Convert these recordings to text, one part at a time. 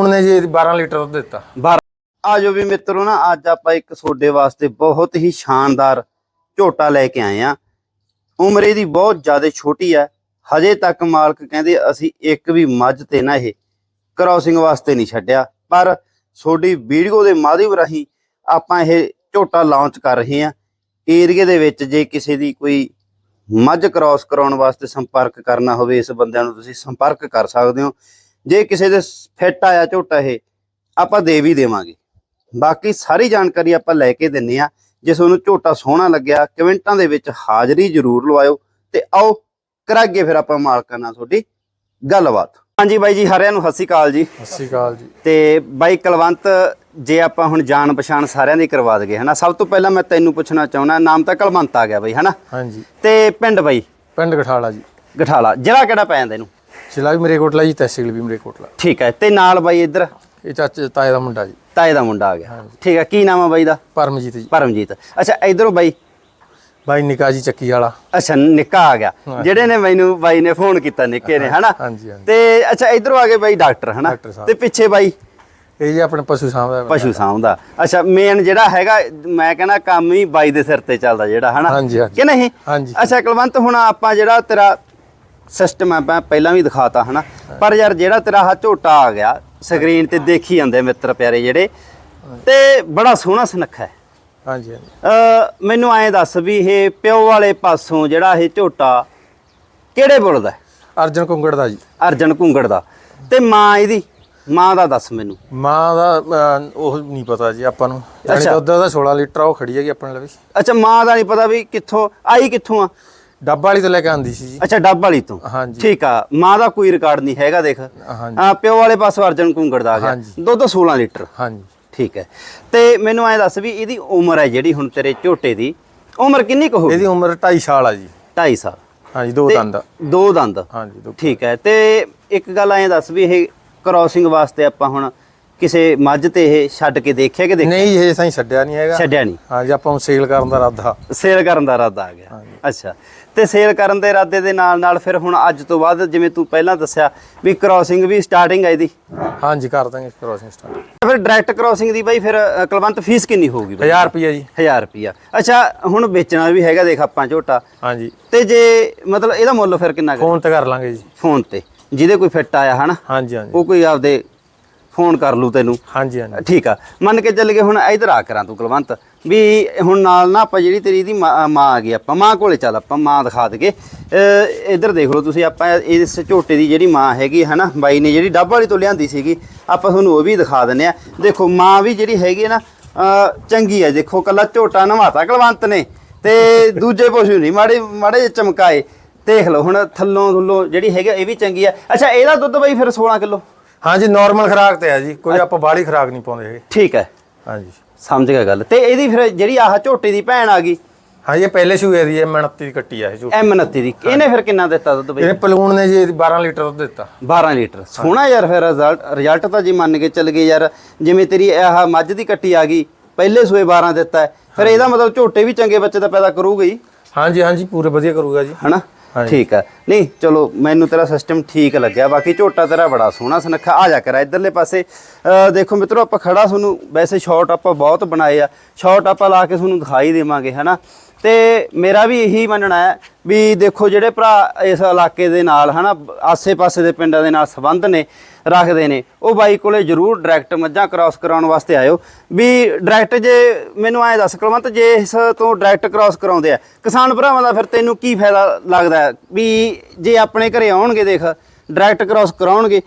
ਪਲੂਣ ਨੇ ਜੀ 12 ਲੀਟਰ ਦੁੱਧ ਦਿੱਤਾ। ਆਜੋ ਵੀ ਮਿੱਤਰੋ ਨਾ, ਅੱਜ ਆਪਾਂ ਇੱਕ ਤੁਹਾਡੇ ਵਾਸਤੇ ਬਹੁਤ ਹੀ ਸ਼ਾਨਦਾਰ ਝੋਟਾ ਲੈ ਕੇ ਆਏ ਆ ਉਮਰ ਇਹਦੀ ਬਹੁਤ ਜ਼ਿਆਦਾ ਛੋਟੀ ਹੈ। ਹਜੇ ਤੱਕ ਮਾਲਕ ਕਹਿੰਦੇ ਅਸੀਂ ਇੱਕ ਵੀ ਮੱਝ ਤੇ ਨਾ ਇਹ ਕ੍ਰਾਸਿੰਗ ਵਾਸਤੇ ਨਹੀਂ ਛੱਡਿਆ। ਪਰ ਤੁਹਾਡੀ ਵੀਡੀਓ ਦੇ ਮਾਧਿਅਮ ਰਾਹੀਂ ਆਪਾਂ ਇਹ ਝੋਟਾ ਲਾਂਚ ਕਰ ਰਹੇ ਆ ਏਰੀਏ ਦੇ ਵਿੱਚ ਜੇ ਕਿਸੇ ਦੀ ਕੋਈ ਮੱਝ ਕ੍ਰਾਸ ਕਰਾਉਣ ਵਾਸਤੇ ਸੰਪਰਕ ਕਰਨਾ ਹੋਵੇ, ਇਸ ਬੰਦਿਆਂ ਨੂੰ ਤੁਸੀਂ ਸੰਪਰਕ ਕਰ ਸਕਦੇ ਹੋ। ਜੇ ਕਿਸੇ ਦੇ ਫਿੱਟ ਆਇਆ ਝੋਟਾ ਇਹ ਆਪਾਂ ਦੇ ਵੀ ਦੇਵਾਂਗੇ। ਬਾਕੀ ਸਾਰੀ ਜਾਣਕਾਰੀ ਆਪਾਂ ਲੈ ਕੇ ਦਿੰਨੇ ਆ। ਜੇ ਤੁਹਾਨੂੰ ਝੋਟਾ ਸੋਹਣਾ ਲੱਗਿਆ ਕਮੈਂਟਾਂ ਦੇ ਵਿੱਚ ਹਾਜ਼ਰੀ ਜ਼ਰੂਰ ਲਵਾਇਓ ਤੇ ਆਓ ਕਰਾਂਗੇ ਫਿਰ ਆਪਾਂ ਮਾਲਕਾਂ ਨਾਲ ਤੁਹਾਡੀ ਗੱਲਬਾਤ। ਹਾਂਜੀ ਬਾਈ ਜੀ ਸਾਰਿਆਂ ਨੂੰ ਸਤਿ ਸ਼੍ਰੀ ਅਕਾਲ ਜੀ। ਸਤਿ ਸ਼੍ਰੀ ਅਕਾਲ ਜੀ। ਤੇ ਬਾਈ ਕਲਵੰਤ ਜੇ ਆਪਾਂ ਹੁਣ ਜਾਣ ਪਛਾਣ ਸਾਰਿਆਂ ਦੀ ਕਰਵਾ ਦਗੇ ਹਨਾ? ਸਭ ਤੋਂ ਪਹਿਲਾਂ ਮੈਂ ਤੈਨੂੰ ਪੁੱਛਣਾ ਚਾਹੁੰਦਾ ਨਾਮ ਤਾਂ ਕਲਵੰਤ ਆ ਗਿਆ ਬਾਈ ਹਨਾ? ਹਾਂਜੀ। ਤੇ ਪਿੰਡ ਬਾਈ? ਪਿੰਡ ਗਠਾਲਾ ਜੀ। ਗਠਾਲਾ ਜ਼ਿਲ੍ਹਾ ਕਿਹੜਾ ਪੈ ਜਾਂਦਾ ਇਹਨੂੰ ਜ਼ਿਲ੍ਹਾ ਵੀ ਮੇਰੇ ਕੋਟਲਾ ਜੀ ਤਹਿਸੀਲ ਵੀ ਮੇਰੇ ਕੋਟਲਾ। ਠੀਕ ਹੈ ਤੇ ਨਾਲ ਬਾਈ ਇੱਧਰ? ਇਹ ਚਾਚੇ ਤਾਏ ਦਾ ਮੁੰਡਾ ਜੀ। ਤਾਏ ਦਾ ਮੁੰਡਾ ਆ ਗਿਆ। ਠੀਕ ਹੈ ਕੀ ਨਾਮ ਆ ਬਾਈ ਦਾ? ਪਰਮਜੀਤ ਜੀ। ਪਰਮਜੀਤ। ਅੱਛਾ ਇਧਰੋਂ ਬਾਈ। ਬਾਈ ਨਿਕਾ ਜੀ ਚੱਕੀ ਵਾਲਾ। ਅੱਛਾ ਨਿੱਕਾ ਆ ਗਿਆ। ਜਿਹੜੇ ਨੇ ਮੈਨੂੰ ਬਾਈ ਨੇ ਫੋਨ ਕੀਤਾ ਨਿੱਕੇ ਨੇ ਹਨਾ? ਤੇ ਅੱਛਾ ਇਧਰੋਂ ਆ ਗਏ ਬਾਈ ਡਾਕਟਰ ਹਨਾ। ਤੇ ਪਿੱਛੇ ਬਾਈ? ਇਹ ਜੀ ਆਪਣੇ ਪਸ਼ੂ ਸਾਂਭਦਾ ਪਸ਼ੂ ਸਾਂਭਦਾ। ਅੱਛਾ ਮੇਨ ਜਿਹੜਾ ਹੈਗਾ ਮੈਂ ਕਹਿੰਦਾ ਕੰਮ ਹੀ ਬਾਈ ਦੇ ਸਿਰ ਤੇ ਚੱਲਦਾ ਜਿਹੜਾ ਹਨਾ। ਕਿ ਨਹੀਂ। ਅੱਛਾ ਕੁਲਵੰਤ ਹੁਣ ਆਪਾਂ ਜਿਹੜਾ ਤੇਰਾ ਸਿਸਟਮ ਆਪਾਂ ਪਹਿਲਾਂ ਵੀ ਦਿਖਾਤਾ ਹਨਾ। ਪਰ ਯਾਰ ਜਿਹੜਾ ਤੇਰਾ ਹਾ ਝੋਟਾ ਆ ਗਿਆ ਸਕਰੀਨ ਤੇ ਦੇਖੀ ਜਾਂਦੇ ਮਿੱਤਰ ਪਿਆਰੇ ਜਿਹੜੇ ਤੇ ਬੜਾ ਸੋਹਣਾ ਸੁਨੱਖਾ ਹੈ। ਹਾਂਜੀ ਹਾਂਜੀ। ਅ ਮੈਨੂੰ ਐਂ ਦੱਸ ਵੀ ਇਹ ਪਿਓ ਵਾਲੇ ਪਾਸੋਂ ਜਿਹੜਾ ਇਹ ਝੋਟਾ ਕਿਹੜੇ ਬੁੱਲ ਦਾ? ਅਰਜਨ ਕੁੰਗੜ ਦਾ ਜੀ। ਅਰਜਨ ਘੁੰਗੜ ਦਾ। ਤੇ ਮਾਂ ਇਹਦੀ? ਮਾਂ ਦਾ ਦੱਸ ਮੈਨੂੰ। ਮਾਂ ਦਾ ਉਹ ਨਹੀਂ ਪਤਾ ਜੀ ਆਪਾਂ ਨੂੰ। ਜਾਨੀ। ਦੁੱਧ ਦਾ 16 ਲੀਟਰ ਆ, ਉਹ ਖੜੀ ਹੈਗੀ ਆਪਣੇ ਲਈ ਅੱਛਾ ਮਾਂ ਦਾ ਨਹੀਂ ਪਤਾ ਵੀ ਕਿੱਥੋਂ ਆਈ ਕਿੱਥੋਂ ਆ? ਡੱਬਾ ਵਾਲੀ ਤੋਂ ਲੈ ਕੇ ਆਂਦੀ ਸੀ ਜੀ। ਅੱਛਾ ਡੱਬ ਵਾਲੀ ਤੋਂ? ਹਾਂਜੀ। ਠੀਕ ਆ। ਮਾਂ ਦਾ ਕੋਈ ਰਿਕਾਰਡ ਨਹੀਂ ਹੈਗਾ ਦੇਖ। ਹਾਂਜੀ। ਆ ਪਿਓ ਵਾਲੇ ਪਾਸੋਂ ਅਰਜਨ ਘੁੰਗੜ ਦਾ ਆ ਗਿਆ। ਦੁੱਧ 16 ਲੀਟਰ। ਹਾਂਜੀ। ਠੀਕ ਹੈ। ਤੇ ਮੈਨੂੰ ਐਂ ਦੱਸ ਵੀ ਇਹਦੀ ਉਮਰ ਹੈ ਜਿਹੜੀ ਹੁਣ ਤੇਰੇ ਝੋਟੇ ਦੀ। ਉਮਰ ਕਿੰਨੀ ਕੁ ਹੋਊਗੀ? ਇਹਦੀ ਉਮਰ 2.5 ਸਾਲ ਆ ਜੀ। 2.5 ਸਾਲ। ਹਾਂਜੀ ਦੋ ਦੰਦ। ਦੋ ਦੰਦ। ਹਾਂਜੀ ਠੀਕ ਹੈ। ਤੇ ਇੱਕ ਗੱਲ ਐਂ ਦੱਸ ਵੀ ਇਹ ਕ੍ਰਾਸਿੰਗ ਵਾਸਤੇ ਆਪਾਂ ਹੁਣ ਕਿਸੇ ਮੱਝ ਤੇ ਇਹ ਛੱਡ ਕੇ ਦੇਖਿਆ ਕਿ ਦੇਖ ਨਹੀਂ ਇਹ ਸਹੀ ਛੱਡਿਆ ਨਹੀਂ ਹੈਗਾ। ਛੱਡਿਆ ਨਹੀਂ। ਹਾਂਜੀ ਆਪਾਂ ਨੂੰ ਸੇਲ ਕਰਨ ਦਾ ਇਰਾਦਾ। ਸੇਲ ਕਰਨ ਦਾ ਇਰਾਦਾ ਆ ਗਿਆ। ਅੱਛਾ। ਤੇ ਸੇਲ ਕਰਨ ਦੇ ਇਰਾਦੇ ਦੇ ਨਾਲ ਨਾਲ ਫਿਰ ਹੁਣ ਅੱਜ ਤੋਂ ਬਾਅਦ ਜਿਵੇਂ ਤੂੰ ਪਹਿਲਾਂ ਦੱਸਿਆ ਵੀ ਕ੍ਰਾਸਿੰਗ ਵੀ ਸਟਾਰਟਿੰਗ ਹੈ ਇਹਦੀ। ਹਾਂਜੀ ਕਰ ਦਾਂਗੇ ਕ੍ਰੋਸਿੰਗ ਸਟਾਰਟ ਫਿਰ ਡਾਇਰੈਕਟ ਕ੍ਰਾਸਿੰਗ ਦੀ ਬਾਈ ਫਿਰ ਅ, ਕੁਲਵੰਤ ਫੀਸ ਕਿੰਨੀ ਹੋਊਗੀ ਬਾਈ? 1000 ਰੁਪਿਆ ਜੀ। 1000 ਰੁਪਿਆ ਅੱਛਾ ਹੁਣ ਵੇਚਣਾ ਵੀ ਹੈਗਾ ਦੇਖ ਆਪਾਂ ਝੋਟਾ। ਹਾਂਜੀ। ਤੇ ਜੇ ਮਤਲਬ ਇਹਦਾ ਮੁੱਲ ਫਿਰ ਕਿੰਨਾ ਕੁ? ਫੋਨ ਤੇ ਕਰ ਲਾਂਗੇ ਜੀ। ਫੋਨ ਤੇ। ਜਿਹਦੇ ਕੋਈ ਫਿੱਟ ਆਇਆ ਹਨਾ? ਹਾਂਜੀ ਹਾਂਜੀ। ਉਹ ਕੋਈ ਆਪਦੇ ਫੋਨ ਕਰ ਲੂ ਤੈਨੂੰ। ਹਾਂਜੀ ਹਾਂਜੀ। ਠੀਕ ਆ। ਮੰਨ ਕੇ ਚੱਲ ਗਏ ਹੁਣ ਇਧਰ ਆ ਕਰਾਂ ਤੂੰ ਕੁਲਵੰਤ। ਵੀ ਹੁਣ ਨਾਲ ਨਾ ਆਪਾਂ ਜਿਹੜੀ ਤੇਰੀ ਦੀ ਮਾਂ ਆ ਗਈ ਆਪਾਂ ਮਾਂ ਕੋਲੇ ਚੱਲ ਆਪਾਂ ਮਾਂ ਦਿਖਾ ਦਗੇ ਇਧਰ ਦੇਖ ਲਓ ਤੁਸੀਂ ਆਪਾਂ ਇਸ ਝੋਟੇ ਦੀ ਜਿਹੜੀ ਮਾਂ ਹੈਗੀ ਹੈ ਨਾ ਬਾਈ ਨੇ ਜਿਹੜੀ ਡੱਬ ਵਾਲੀ ਤੋਂ ਲਿਆਂਦੀ ਸੀਗੀ ਆਪਾਂ ਤੁਹਾਨੂੰ ਉਹ ਵੀ ਦਿਖਾ ਦਿੰਨੇ ਆ। ਦੇਖੋ ਮਾਂ ਵੀ ਜਿਹੜੀ ਹੈਗੀ ਹੈ ਨਾ ਚੰਗੀ ਹੈ ਦੇਖੋ ਕੱਲਾ ਝੋਟਾ ਨਵਾਤਾ ਕੁਲਵੰਤ ਨੇ। ਤੇ ਦੂਜੇ ਪਸ਼ੂ ਨਹੀਂ ਮਾੜੇ ਮਾੜੇ ਚਮਕਾਏ। ਦੇਖ ਲਓ ਹੁਣ ਥੱਲੋਂ ਥੱਲੋਂ ਜਿਹੜੀ ਹੈਗੀ ਆ, ਇਹ ਵੀ ਚੰਗੀ ਆ। ਅੱਛਾ ਇਹਦਾ ਦੁੱਧ ਬਾਈ ਫਿਰ 16 ਕਿਲੋ? ਹਾਂਜੀ ਨਾਰਮਲ ਖਰਾਕ ਤੇ ਆ ਜੀ ਕੋਈ ਆਪਾਂ ਬਾਹਲੀ ਖਰਾਕ ਨਹੀਂ ਪਾਉਂਦੇ ਹੈਗੇ। ਠੀਕ ਹੈ। ਹਾਂਜੀ ਸਮਝ ਗਿਆ ਗੱਲ। ਤੇ ਇਹਦੀ ਫਿਰ ਜਿਹੜੀ ਆਹ ਝੋਟੇ ਦੀ ਭੈਣ ਆ ਗਈ? ਹਾਂਜੀ ਇਹ ਪਹਿਲੇ ਸੂਏ ਦੀ ਹੈ ਮਣਤੀ ਦੀ ਕੱਟੀ ਆ ਇਹ ਝੂਠ ਐਮ 29 ਦੀ ਇਹਨੇ ਫਿਰ ਕਿੰਨਾ ਦਿੱਤਾ ਦੁੱਧ ਬਈ? ਇਹ ਪਲੂਣ ਨੇ ਜੀ 12 ਲੀਟਰ ਦੁੱਧ ਦਿੱਤਾ। 12 ਲੀਟਰ। ਸੋਹਣਾ ਯਾਰ ਫਿਰ ਰਿਜ਼ਲਟ ਰਿਜ਼ਲਟ ਤਾਂ ਜੀ ਮੰਨ ਕੇ ਚੱਲ ਗਏ ਯਾਰ। ਜਿਵੇਂ ਤੇਰੀ ਆਹ ਮੱਝ ਦੀ ਕੱਟੀ ਆ ਗਈ ਪਹਿਲੇ ਸੂਏ 12 ਦਿੱਤਾ। ਹੈ, ਫਿਰ ਇਹਦਾ ਮਤਲਬ ਝੋਟੇ ਵੀ ਚੰਗੇ ਬੱਚੇ ਦਾ ਪੈਦਾ ਕਰੂਗਾ ਹੀ। ਹਾਂਜੀ ਹਾਂਜੀ ਪੂਰੇ ਵਧੀਆ ਕਰੂਗਾ ਜੀ। ਹਨਾ। ਠੀਕ ਆ। ਨਹੀਂ, ਚਲੋ, ਮੈਨੂੰ ਤੇਰਾ ਸਿਸਟਮ ਠੀਕ ਲੱਗਿਆ। ਬਾਕੀ ਝੋਟਾ ਤੇਰਾ ਬੜਾ ਸੋਹਣਾ ਸੁਨੱਖਾ। ਆ ਜਾ ਕਰ, ਇਧਰਲੇ ਪਾਸੇ। ਦੇਖੋ ਮਿੱਤਰੋ, ਆਪਾਂ ਖੜਾ ਤੁਹਾਨੂੰ ਵੈਸੇ ਸ਼ਾਟ ਆਪਾਂ ਬਹੁਤ ਬਣਾਏ ਆ। ਸ਼ਾਟ ਆਪਾਂ ਲਾ ਕੇ ਤੁਹਾਨੂੰ ਦਿਖਾਈ ਦੇਵਾਂਗੇ, ਹਨਾ? ਤੇ ਮੇਰਾ ਵੀ ਇਹੀ ਮੰਨਣਾ ਹੈ ਵੀ ਦੇਖੋ ਜਿਹੜੇ ਭਰਾ ਇਸ ਇਲਾਕੇ ਦੇ ਨਾਲ ਹਨਾ ਆਸੇ-ਪਾਸੇ ਦੇ ਪਿੰਡਾਂ ਦੇ ਨਾਲ ਸੰਬੰਧ ਨੇ ਰੱਖਦੇ ਨੇ ਉਹ ਬਾਈ ਕੋਲੇ ਜਰੂਰ ਡਾਇਰੈਕਟ ਮੱਝਾਂ ਕ੍ਰਾਸ ਕਰਾਉਣ ਵਾਸਤੇ ਆਇਓ। ਵੀ ਡਾਇਰੈਕਟ ਜੇ ਮੈਨੂੰ ਐਂ ਦੱਸ ਕਲਵੰਤ ਜੇ ਇਸ ਤੋਂ ਡਾਇਰੈਕਟ ਕ੍ਰਾਸ ਕਰਾਉਂਦੇ ਆ ਕਿਸਾਨ ਭਰਾਵਾਂ ਦਾ ਫਿਰ ਤੈਨੂੰ ਕੀ ਫਾਇਦਾ ਲੱਗਦਾ? ਵੀ ਜੇ ਆਪਣੇ ਘਰੇ ਆਉਣਗੇ ਦੇਖ ਡਾਇਰੈਕਟ ਕ੍ਰਾਸ ਕਰਾਉਣਗੇ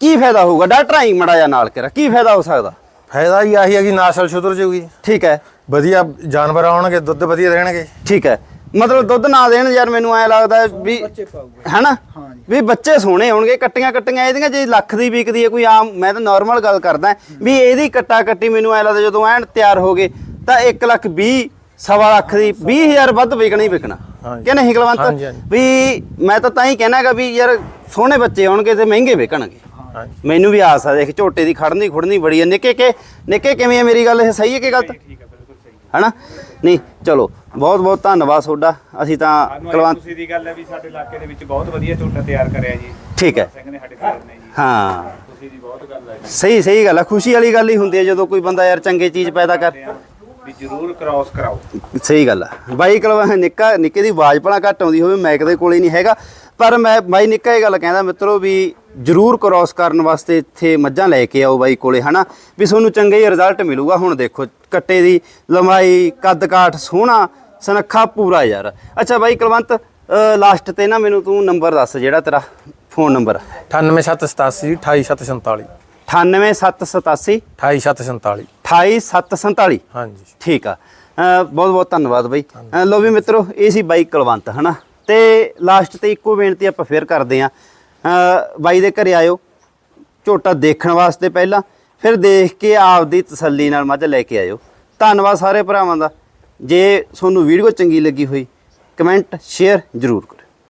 ਕੀ ਫਾਇਦਾ ਹੋਊਗਾ? ਡਾਕਟਰ ਆਈ ਮੜਾ ਜਾ ਨਾਲ ਕਰਾ ਕੀ ਫਾਇਦਾ ਹੋ ਸਕਦਾ? ਫਾਇਦਾ ਹੀ ਆਹੀ ਹੈ ਕਿ ਨਸਲ ਸੁਧਰ ਜਾਊਗੀ ਠੀਕ ਹੈ। ਵਧੀਆ ਜਾਨਵਰ ਆਉਣਗੇ ਦੁੱਧ ਵਧੀਆ ਦੇਣਗੇ। ਠੀਕ ਹੈ। ਮਤਲਬ ਦੁੱਧ ਨਾ ਦੇਣ ਯਾਰ ਮੈਨੂੰ ਐ ਲੱਗਦਾ ਵੀ ਹੈਨਾ? ਵੀ ਬੱਚੇ ਸੋਹਣੇ ਹੋਣਗੇ ਕੱਟੀਆਂ ਕੱਟੀਆਂ ਇਹਦੀਆਂ ਜੇ ਲੱਖ ਦੀ ਵਿਕਦੀ ਹੈ ਕੋਈ ਆਮ ਮੈਂ ਤਾਂ ਨਾਰਮਲ ਗੱਲ ਕਰਦਾ ਵੀ ਇਹਦੀ ਕੱਟਾ ਕੱਟੀ ਮੈਨੂੰ ਐ ਲੱਗਦਾ ਜਦੋਂ ਐਨ ਤਿਆਰ ਹੋ ਗਏ ਤਾਂ 1 ਲੱਖ 20 ਸਵਾ ਲੱਖ ਦੀ 20000 ਵੱਧ ਵਿਕਣਾ ਹੀ ਵਿਕਣਾ। ਕਿ ਨਹੀਂ ਕੁਲਵੰਤ। ਵੀ ਮੈਂ ਤਾਂ ਤਾਂ ਹੀ ਕਹਿਣਾਗਾ ਵੀ ਯਾਰ ਸੋਹਣੇ ਬੱਚੇ ਆਉਣਗੇ ਤੇ ਮਹਿੰਗੇ ਵਿਕਣਗੇ। ਮੈਨੂੰ ਵੀ ਆਸ ਆ ਦੇਖ ਝੋਟੇ ਦੀ ਖੜਨੀ ਖੁੜਨੀ ਬੜੀ ਹੈ ਨਿੱਕੇ ਕੇ ਨਿੱਕੇ ਕਿਵੇਂ ਹੈ ਮੇਰੀ ਗੱਲ? ਇਹ ਸਹੀ ਹੈ ਕਿ ਗਲਤ? ਹਨਾ? ਨਹੀਂ ਚਲੋ ਬਹੁਤ ਬਹੁਤ ਧੰਨਵਾਦ ਤੁਹਾਡਾ। ਅਸੀਂ ਤਾਂ ਕੁਲਵੰਤ ਤੁਸੀਂ ਦੀ ਗੱਲ ਹੈ ਵੀ ਸਾਡੇ ਇਲਾਕੇ ਦੇ ਵਿੱਚ ਬਹੁਤ ਵਧੀਆ ਝੋਟਾ ਤਿਆਰ ਕਰਿਆ ਜੀ। ਠੀਕ ਹੈ। ਸਿੰਘ ਨੇ ਸਾਡੇ ਕੋਲ ਨੇ ਜੀ। ਹਾਂ। ਖੁਸ਼ੀ ਦੀ ਬਹੁਤ ਗੱਲ ਹੈ ਸਹੀ ਸਹੀ ਗੱਲ ਆ ਖੁਸ਼ੀ ਵਾਲੀ ਗੱਲ ਹੀ ਹੁੰਦੀ ਹੈ ਜਦੋਂ ਕੋਈ ਬੰਦਾ ਯਾਰ ਚੰਗੇ ਚੀਜ਼ ਪੈਦਾ ਕਰ ਵੀ ਜ਼ਰੂਰ ਕ੍ਰਾਸ ਕਰਾਓ। ਸਹੀ ਗੱਲ ਆ। ਬਾਈ ਕਲਵਾ ਨਿੱਕਾ ਨਿੱਕੇ ਦੀ ਆਵਾਜ਼ ਭਲਾ ਘੱਟ ਆਉਂਦੀ ਹੋਵੇ ਮੈਕ ਦੇ ਕੋਲੇ ਨਹੀਂ ਹੈਗਾ। ਪਰ ਮੈਂ ਬਾਈ ਨਿੱਕਾ ਇਹ ਗੱਲ ਕਹਿੰਦਾ ਮਿੱਤਰੋ ਵੀ ਜਰੂਰ ਕ੍ਰਾਸ ਕਰਨ ਵਾਸਤੇ ਇੱਥੇ ਮੱਝਾਂ ਲੈ ਕੇ ਆਓ ਬਾਈ ਕੋਲੇ ਹਨਾ? ਵੀ ਤੁਹਾਨੂੰ ਚੰਗਾ ਹੀ ਰਿਜ਼ਲਟ ਮਿਲੂਗਾ। ਹੁਣ ਦੇਖੋ ਕੱਟੇ ਦੀ ਲੰਬਾਈ ਕੱਦ ਕਾਠ ਸੋਹਣਾ ਸਨੱਖਾ ਪੂਰਾ ਯਾਰ। ਅੱਛਾ ਬਾਈ ਕੁਲਵੰਤ ਲਾਸਟ ਤੇ ਨਾ ਮੈਨੂੰ ਤੂੰ ਨੰਬਰ ਦੱਸ ਜਿਹੜਾ ਤੇਰਾ ਫੋਨ ਨੰਬਰ 98787 28747 98787 28747 28747 ਹਾਂਜੀ। ਠੀਕ ਆ। ਬਹੁਤ ਬਹੁਤ ਧੰਨਵਾਦ ਬਾਈ। ਲਓ ਵੀ ਮਿੱਤਰੋ ਇਹ ਸੀ ਬਾਈ ਕੁਲਵੰਤ ਹਨਾ? ਤੇ ਲਾਸਟ ਤੇ ਇੱਕੋ ਬੇਨਤੀ ਆਪਾਂ ਫੇਰ ਕਰਦੇ ਆ। ਬਾਈ ਦੇ ਘਰੇ ਆਇਓ ਝੋਟਾ ਦੇਖਣ ਵਾਸਤੇ ਪਹਿਲਾਂ ਫਿਰ ਦੇਖ ਕੇ ਆਪਦੀ ਤਸੱਲੀ ਨਾਲ ਮੱਝ ਲੈ ਕੇ ਆਇਓ। ਧੰਨਵਾਦ ਸਾਰੇ ਭਰਾਵਾਂ ਦਾ। ਜੇ ਤੁਹਾਨੂੰ ਵੀਡੀਓ ਚੰਗੀ ਲੱਗੀ ਹੋਈ ਕਮੈਂਟ ਸ਼ੇਅਰ ਜ਼ਰੂਰ ਕਰੋ।